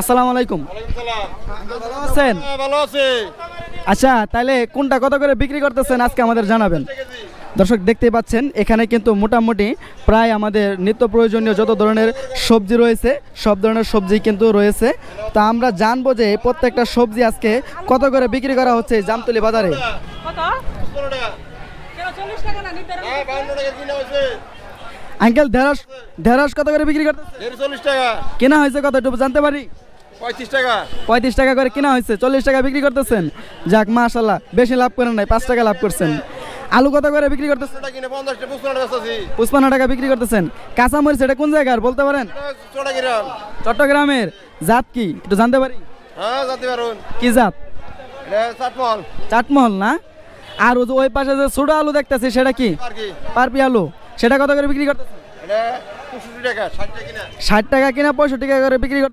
আসসালামু আলাইকুম। ভালো আছেন? হ্যাঁ, ভালো আছে। আচ্ছা তাহলে কোনটা কত করে বিক্রি করতেছেন আজকে আমাদের জানাবেন। দর্শক দেখতেই পাচ্ছেন এখানে কিন্তু মোটামুটি প্রায় আমাদের নিত্য প্রয়োজনীয় যত ধরনের সবজি রয়েছে সব ধরনের সবজি কিন্তু রয়েছে। তা আমরা জানব যে প্রত্যেকটা সবজি আজকে কত করে বিক্রি করা হচ্ছে জামতলি বাজারে। আঙ্কেল ঢেঁড়স ঢেঁড়স কত করে বিক্রি করতেছে? দেড় চল্লিশ টাকা। কেনা হয়েছে কত একটু জানতে পারি? পঁয়ত্রিশ টাকা। পঁয়ত্রিশ টাকা করে কেনা হয়েছে চল্লিশ টাকা বিক্রি করতেছেন? যাক মাশাল্লাহ বেশি লাভ করেন নাই পাঁচ টাকা লাভ করছেন। আলু কত করে বিক্রি করতেছেন? টাকা পুষ্পান্ন টাকা বিক্রি করতেছেন। কাঁচামরিচ এটা কোন জায়গার বলতে পারেন? চট্টগ্রামের। জাত কি? একটু জানতে পারি? হ্যাঁ কি জাত? চাটমহল। চাটমহল না? আর ওই পাশে যে ছোট আলু দেখতেছি সেটা কি? পারপি আলু। সেটা কত করে বিক্রি করতেছেন? ষাট টাকা কিনা। পঁয়ষট্টি টাকা করে বিক্রি করতে